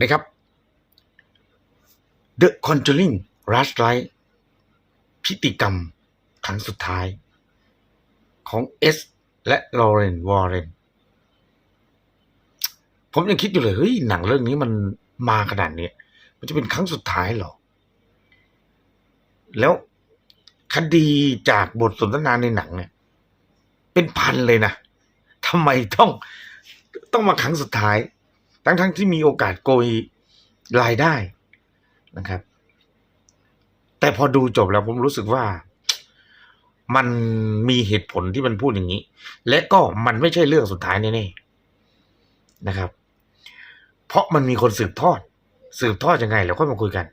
นะครับ The Conjuring Last Light พิธีกรรมครั้งสุดท้าย ของเอสและลอเรนวอร์เรนผมยังคิดอยู่เลยเฮ้ยหนังเรื่องนี้มันมาขนาดนี้มันจะเป็นครั้งสุดท้ายหรอ แล้วคดีจากบทสนทนาในหนังเนี่ย เป็นพันเลยนะทำไมต้องต้องมาครั้งสุดท้าย ทั้งทั้งที่มีโอกาสโกยรายได้นะครับ แต่พอดูจบแล้วผมรู้สึกว่ามันมีเหตุผลที่มันพูดอย่างนี้ และก็มันไม่ใช่เรื่องสุดท้ายแน่ๆนะครับ เพราะมันมีคนสืบทอด สืบทอดยังไงเราค่อยมาคุยกัน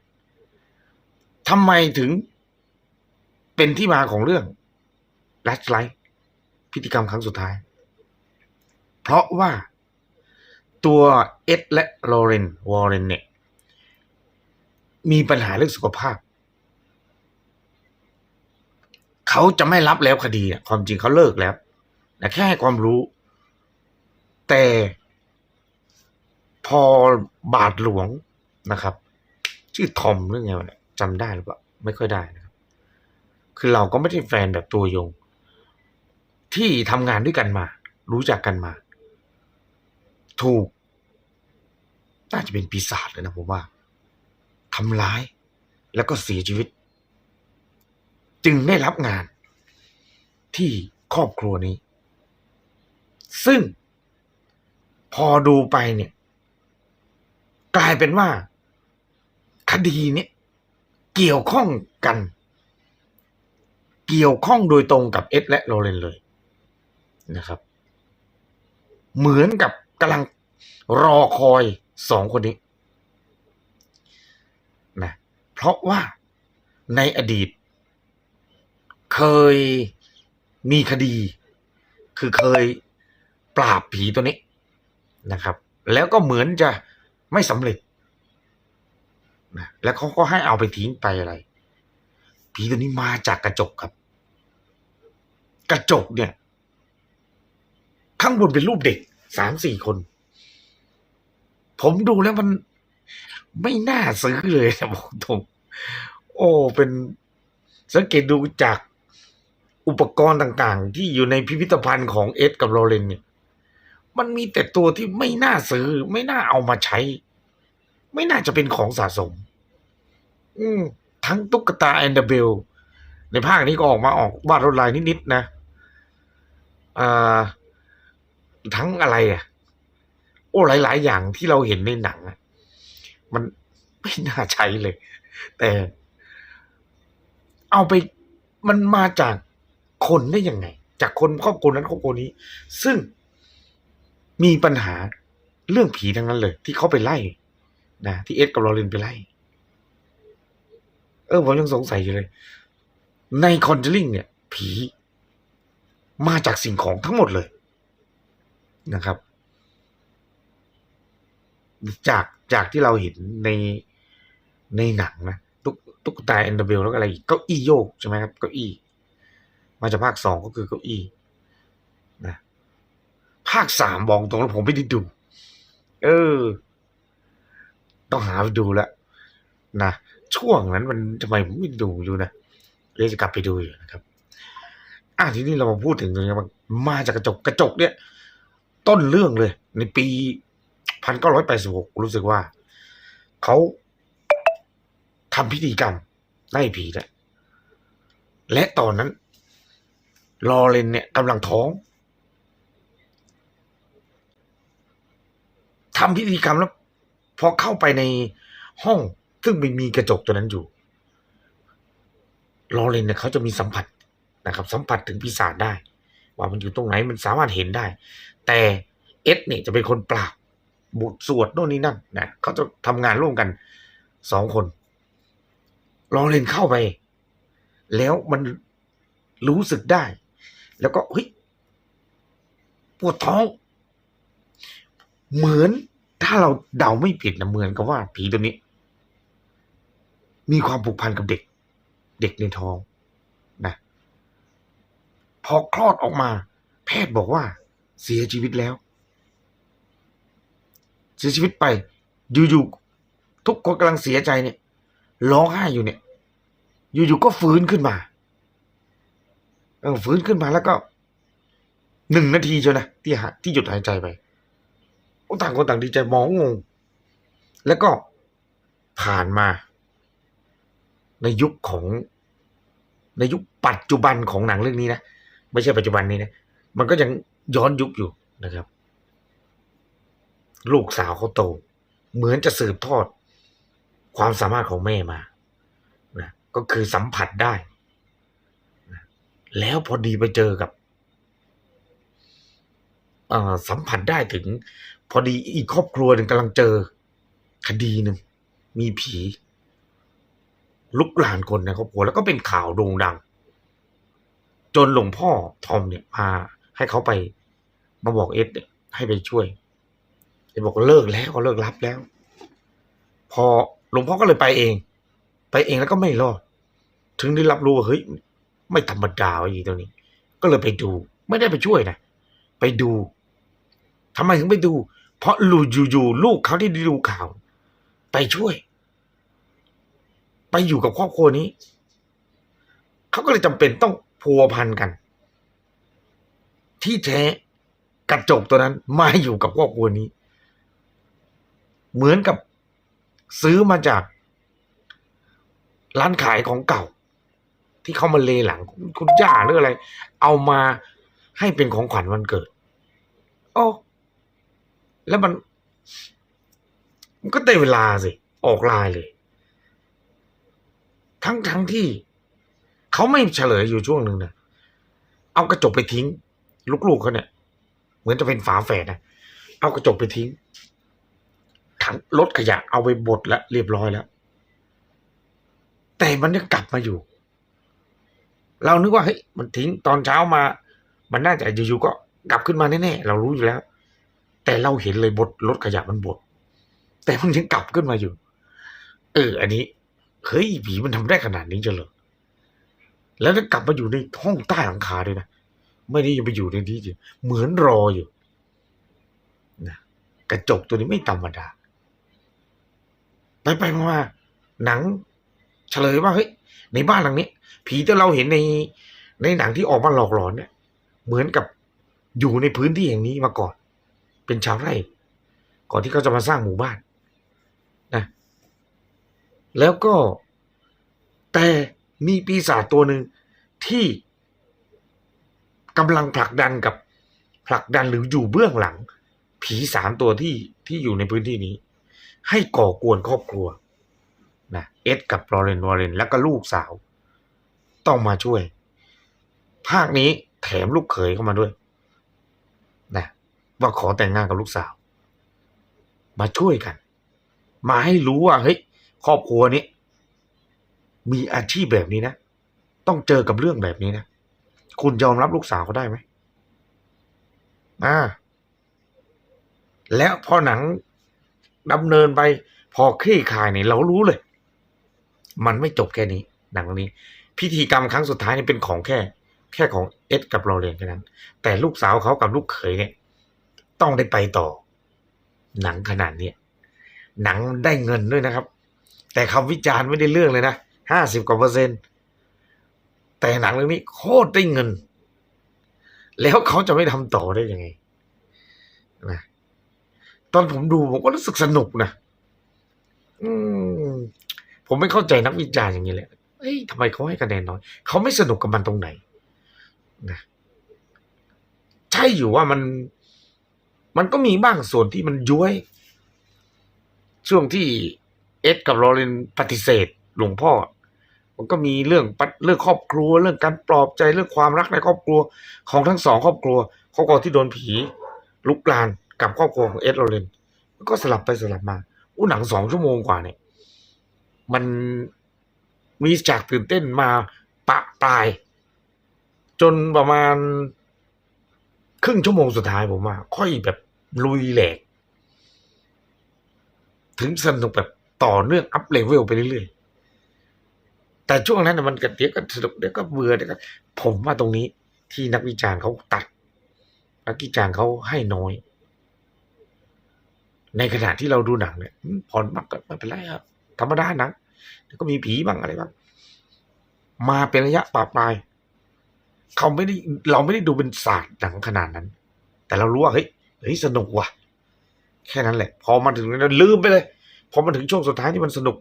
ทำไมถึงเป็นที่มาของเรื่อง Last Light พิธีกรรมครั้งสุดท้าย เพราะว่า ตัวเอ็ดและลอเรนวอร์เรนเนี่ยมีปัญหาเรื่องสุขภาพ เขาจะไม่รับแล้วคดีอะความจริงเขาเลิกแล้วนะแค่ให้ความรู้ แต่พอบาทหลวงนะครับ ชื่อทอมเรื่องไงวะเนี่ยจำได้หรือเปล่าไม่ค่อยได้นะครับ คือเราก็ไม่ใช่แฟนแบบตัวยง ที่ทำงานด้วยกันมา รู้จักกันมา ถูก น่าจะเป็นปีศาจเลยนะผมว่าทำร้าย แล้วก็เสียชีวิต จึงได้รับงานที่ครอบครัวนี้ ซึ่งพอดูไปเนี่ย กลายเป็นว่า คดีเนี้เกี่ยวข้องกัน เกี่ยวข้องโดยตรงกับเอ็ดและโรเลนเลยนะครับ เหมือนกับ กำลังรอคอยสองคนนี้นะเพราะว่าในอดีต เคยมีคดี คือเคยปราบผีตัวนี้นะครับ แล้วก็เหมือนจะไม่สำเร็จนะแล้วเขาก็ให้เอาไปทิ้งไปอะไร ผีตัวนี้มาจากกระจกครับ กระจกเนี่ย ข้างบนเป็นรูปเด็ก สามสี่คน ผมดูแล้วมันไม่น่าซื้อเลยนะบอกตรงโอ้เป็นสังเกตดูจากอุปกรณ์ต่างๆ ที่อยู่ในพิพิธภัณฑ์ของเอ็ดกับโรเลนเนี่ย มันมีแต่ตัวที่ไม่น่าซื้อ ไม่น่าเอามาใช้ ไม่น่าจะเป็นของสะสม อืม ทั้งตุ๊กตาแอนเดอร์เบล ในภาคนี้ก็ออกมาออกวาดรวดลายนิดๆนะ อ่า ทั้งอะไรอะ โอ้หลาย ๆ อย่างที่เราเห็นในหนังอะมันไม่น่าใช้เลย แต่ เอาไปมันมาจากคนได้ยังไง จากคนครอบครัวนั้นครอบครัวนี้ ซึ่งมีปัญหาเรื่องผีทั้งนั้นเลย ที่เขาไปไล่นะที่เอ็ดกับลอเรนไปไล่ เออผมยังสงสัยอยู่เลย ในคอนเจลิงเนี่ย ผี มาจากสิ่งของทั้งหมดเลย นะครับ จากจากที่เราเห็นในในหนังนะตุ๊กตุ๊กตาแอนดเบลแล้วก็อะไรอีกเก้าอี้โยกใช่ไหมครับเก้าอี้ มาจากภาคสองก็คือเก้าอี้นะภาคสามบอกตรงแล้วผมไม่ได้ดู เออ ต้องหาไปดูล้วนะช่วงนั้นมันทำไมผมไม่ดูอยู่นะเลยวจะกลับไปดูอยู่นะครับ อะทีนี้เรามาพูดถึงตรงนี้มันมาจากกระจกกระจกเนี่ย ต้นเรื่องเลย ในปีพันเก้าร้อยแปดสิบหกรู้สึกว่า เขาทำพิธีกรรมไล่ผีนี่ยและตอนนั้นลอเรนเนี่ยกำลังท้องทำพิธีกรรมแล้วพอเข้าไปในห้องซึ่งมันมีกระจกตัวนั้นอยู่ลอเรนเนี่ยเขาจะมีสัมผัสนะครับ สัมผัสถึงปีศาจได้ ว่ามันอยู่ตรงไหนมันสามารถเห็นได้ แต่เอ็ดเนี่ยจะเป็นคนปราบบทสวดโน่นนี่นั่นนะเขาจะทำงานร่วมกันสองคนลอเรนเข้าไป แล้วมันรู้สึกได้ แล้วก็เฮ้ยปวดท้อง เหมือนถ้าเราเดาไม่ผิดนะเหมือนกับว่าผีตัวนี้ มีความผูกพันกับเด็ก เด็กในท้อง พอคลอดออกมา แพทย์บอกว่า เสียชีวิตแล้ว เสียชีวิตไป อยู่ๆทุกคนกำลังเสียใจเนี่ยร้องไห้อยู่เนี่ย อยู่ๆก็ฟื้นขึ้นมาเออฟื้นขึ้นมาแล้วก็หนึ่งนาทีเชียวนะที่หาที่หยุดหายใจไปต่างคนต่างดีใจมองงง แล้วก็ผ่านมา ในยุคของในยุคปัจจุบันของหนังเรื่องนี้นะ ไม่ใช่ปัจจุบันนี้นะมันก็ยังย้อนยุคอยู่นะครับ ลูกสาวเขาโต เหมือนจะสืบทอด ความสามารถของแม่มานะก็คือสัมผัสได้นะแล้วพอดีไปเจอกับอ่อสัมผัสได้ถึง พอดีอีกครอบครัวหนึ่งกำลังเจอ คดีหนึ่งมีผี ลุกลานคนในครอบครัวแล้วก็เป็นข่าวโด่งดัง จนหลวงพ่อทอมเนี่ยพาให้เขาไปมาบอกเอ็ดเนี่ยให้ไปช่วยเอ็ดบอกว่าเลิกแล้วก็เลิกรับแล้ว พอหลวงพ่อก็เลยไปเอง ไปเองแล้วก็ไม่รอด ถึงได้รับรู้ว่าเฮ้ยไม่ธรรมดาอีตัวนี้ ก็เลยไปดู ไม่ได้ไปช่วยนะไปดูทำไมถึงไปดู เพราะลูอยู่ๆลูกเขาที่ด้ดูข่าว ไปช่วย ไปอยู่กับครอบครัวนี้ เขาก็เลยจำเป็นต้อง พัวพันกัน ที่แท้กระจกตัวนั้นมาอยู่กับครอบครัวนี้ เหมือนกับซื้อมาจากร้านขายของเก่า ที่เขามาเลหลังคุณย่าหรืออะไร เอามาให้เป็นของขวัญวันเกิดโอ้แล้วมัน มันก็ได้เวลาสิ ออกลายเลย ทั้งทั้งที่ เขาไม่เฉลยอยู่ช่วงหนึ่งนะเอากระจกไปทิ้ง ลูกๆเขาเนี่ย เหมือนจะเป็นฝาแฝดนะเอากระจกไปทิ้งถังรถขยะเอาไปบดแล้วเรียบร้อยแล้ว แต่มันยังกลับมาอยู่ เรานึกว่าเฮ้ยมันทิ้งตอนเช้ามา มันน่าจะอยู่ๆก็กลับขึ้นมาแน่ๆเรารู้อยู่แล้ว แต่เราเห็นเลยบดรถขยะมันบด แต่มันยังกลับขึ้นมาอยู่ เออ อันนี้เฮ้ยผีมันทำได้ขนาดนี้จะเหรอ แล้วก็กลับมาอยู่ในห้องใต้หลังคาด้วยนะไม่ได้ยังไปอยู่ในที่เดียวเหมือนรออยู่นะกระจกตัวนี้ไม่ธรรมดาไปไปมาหนัง เฉลยว่าเฮ้ยในบ้านหลังนี้ผีที่เราเห็นในในหนังที่ออกมาหลอกหลอนเนี่ย เหมือนกับอยู่ในพื้นที่อย่งนี้มาก่อน เป็นชาวไร่ ก่อนที่เขาจะมาสร้างหมู่บ้านนะแล้วก็แต่ มีปีศาจตัวหนึ่งที่กำลังผลักดันกับผลักดันหรืออยู่เบื้องหลัง ผีสามตัวที่ที่อยู่ในพื้นที่นี้ ให้ก่อกวนครอบครัวนะเอ็ดกับลอเรนวอรเรนแล้วก็ลูกสาว ต้องมาช่วย ภาคนี้แถมลูกเขยเข้ามาด้วยนะว่าขอแต่งงานกับลูกสาว มาช่วยกัน มาให้รู้ว่าเฮ้ยครอบครัวนี้ มีอาชีพแบบนี้นะ ต้องเจอกับเรื่องแบบนี้นะ คุณยอมรับลูกสาวเขาได้ไหมอ่า แล้วพอหนังดำเนินไป พอคลี่คลายเนี่ยเรารู้เลย มันไม่จบแค่นี้ หนังเรื่องนี้ พิธีกรรมครั้งสุดท้ายนี่เป็นของแค่ แค่ของเอ็ดกับลอเรียนแค่นั้น แต่ลูกสาวเขากับลูกเขยเนี่ย ต้องได้ไปต่อ หนังขนาดเนี้ยหนังได้เงินด้วยนะครับ แต่คำวิจารณ์ไม่ได้เรื่องเลยนะ ห้าสิบกว่าเปอร์เซ็นต์แต่หนังเรื่องนี้โคตรได้เงิน แล้วเขาจะไม่ทำต่อได้ยังไงนะตอนผมดูผมก็รู้สึกสนุกนะอืมผมไม่เข้าใจนักวิจารณ์อย่างนี้เลยเอ้ยทำไมเขาให้คะแนนน้อยเขาไม่สนุกกับมันตรงไหนนะใช่อยู่ว่ามันมันก็มีบ้างส่วนที่มันย้วย ช่วงที่เอ็ดกับลอเรนปฏิเสธหลวงพ่อ มันก็มีเรื่องปัดเรื่องครอบครัว เรื่องการปลอบใจเรื่องความรักในครอบครัวของทั้งสองครอบครัวครอบครัวที่โดนผีลุกลานกับครอบครัวของเอ็ดลอเรนมันก็สลับไปสลับมาอู้หนังสองชั่วโมงกว่าเนี่ยมันมีฉากตื่นเต้นมาปะปลาย จนประมาณ ครึ่งชั่วโมงสุดท้ายผมว่า ค่อยแบบลุยแหลก ถึงสนุกแบบต่อเนื่องอัพเลเวลไปเรื่อยๆ แต่ช่วงนั้นน่ะมันก็เดี๋ยวก็สนุกเดี๋ยวก็เบื่อเดี๋ยวก็ผมว่าตรงนี้ที่นักวิจารณ์เขาตัด นักวิจารณ์เขาให้น้อย ในขณะที่เราดูหนังเนี่ยผ่อนมากก็ไม่เป็นไรครับธรรมดาหนังเดี๋ยวก็มีผีบ้างอะไรบ้างมาเป็นระยะปลาปลายเขาไม่ได้เราไม่ได้ดูเป็นศาสตร์หนังขนาดนั้น แต่เรารู้ว่าเฮ้ยเฮ้ยสนุกว่ะ แค่นั้นแหละ พอมาถึงนั้นลืมไปเลย พอมาถึงช่วงสุดท้ายที่มันสนุก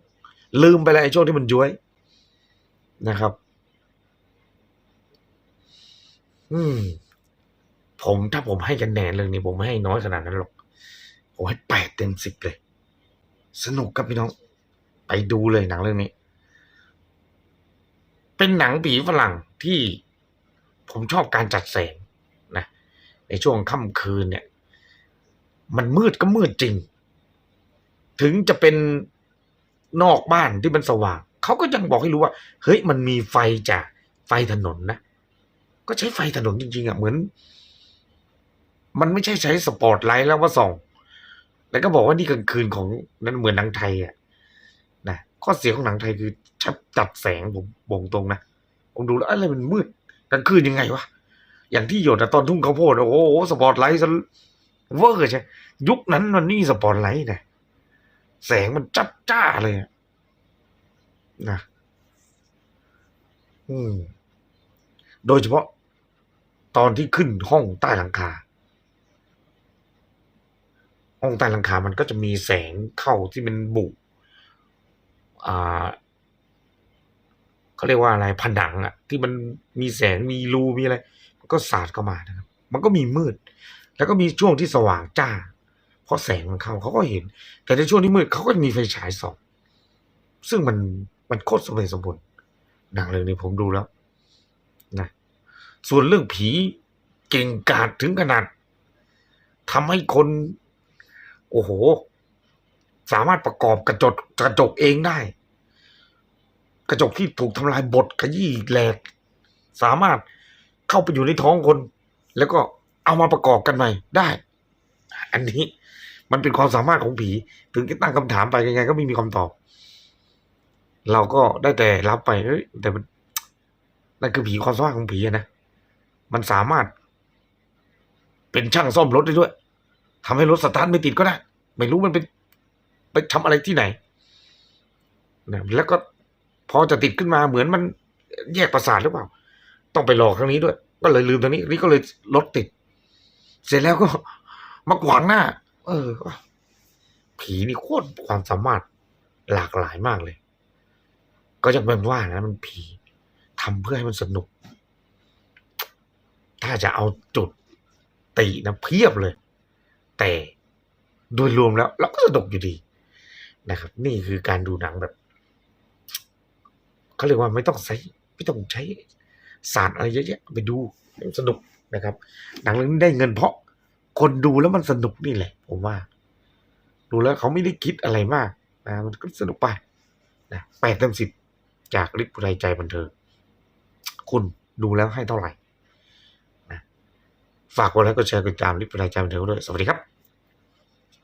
ลืมไปเลยช่วงที่มันย้วย นะครับ อืม ผมถ้าผมให้คะแนนเรื่องนี้ผมไม่ให้น้อยขนาดนั้นหรอก ผมให้แปดเต็มสิบเลย สนุกครับพี่น้อง ไปดูเลยหนังเรื่องนี้ เป็นหนังผีฝรั่งที่ผมชอบการจัดแสงนะ ในช่วงค่ำคืนเนี่ย มันมืดก็มืดจริง ถึงจะเป็นนอกบ้านที่มันสว่าง เขาก็ยังบอกให้รู้ว่า เฮ้ยมันมีไฟจากไฟถนนนะ ก็ใช้ไฟถนนจริงๆอะเหมือน มันไม่ใช่ใช้สปอตไลท์แล้วว่าส่อง แล้วก็บอกว่านี่กลางคืนของนั้นเหมือนหนังไทยอะนะข้อเสียของหนังไทยคือชับจัดแสงผมบงตรงนะผมดูแล้วอะไรมันมืดกลางคืนยังไงวะอย่างที่หยดตอนทุ่งข้าวโพดโอ้โหสปอตไลท์ซะเวอร์ใช่ยุคนั้นมันนี่สปอตไลท์นะแสงมันจับจ้าเลยอะ นะอืมโดยเฉพาะ ตอนที่ขึ้นห้องใต้หลังคา ห้องใต้หลังคา มันก็จะมีแสงเข้าที่มันบุกอ่าเขาเรียกว่าอะไรผนังอะที่มันมีแสงมีรูมีอะไรมันก็สาดเข้ามานะครับ มันก็มีมืด แล้วก็มีช่วงที่สว่างจ้า เพราะแสงมันเข้าเขาก็เห็น แต่ในช่วงที่มืดเขาก็มีไฟฉายส่องซึ่งมัน มันโคตรสมเหตุสมผลหนังเรื่องนี้ผมดูแล้วนะส่วนเรื่องผีเก่งกาจถึงขนาดทำให้คน โอ้โห สามารถประกอบกระจกกระจกเองได้ กระจกที่ถูกทำลายบดขยี้แหลก สามารถเข้าไปอยู่ในท้องคน แล้วก็เอามาประกอบกันใหม่ได้ อันนี้มันเป็นความสามารถของผี ถึงจะตั้งคำถามไปยังไง ก็ไม่มีคำตอบ เราก็ได้แต่รับไปเอ้ยแต่นั่นคือผีความสามารถของผีนะมันสามารถ เป็นช่างซ่อมรถได้ด้วยทำให้รถสตาร์ทไม่ติดก็ได้ ไม่รู้มันเป็นไปทำอะไรที่ไหนนะแล้วก็พอจะติดขึ้นมาเหมือนมันแยกประสาทหรือเปล่า ต้องไปรอครั้งนี้ด้วย ก็เลยลืมตรงนี้ นี่ก็เลยรถติด เสร็จแล้วก็มาขวางหน้า เออ ผีนี่โคตรความสามารถหลากหลายมากเลย ก็ยังเป็นว่านะมันผีทำเพื่อให้มันสนุก ถ้าจะเอาจุดตินะเพียบเลย แต่โดยรวมแล้วเราก็สนุกอยู่ดีนะครับ นี่คือการดูหนังแบบเขาเรียกว่าไม่ต้องใช้ไม่ต้องใช้ศาสตร์อะไรเยอะแยะไปดูสนุกนะครับ หนังเรื่องนี้ได้เงินเพราะคนดูแล้วมันสนุกนี่แหละ ผมว่า ดูแล้วเขาไม่ได้คิดอะไรมากนะมันก็สนุกไปนะแปดเต็มสิบ จากลิปไรใจบันเทิงคุณดูแล้วให้เท่าไหร่นะฝากกดไลค์กดแชร์กดติดตามลิปไรใจบันเทิงด้วย สวัสดีครับ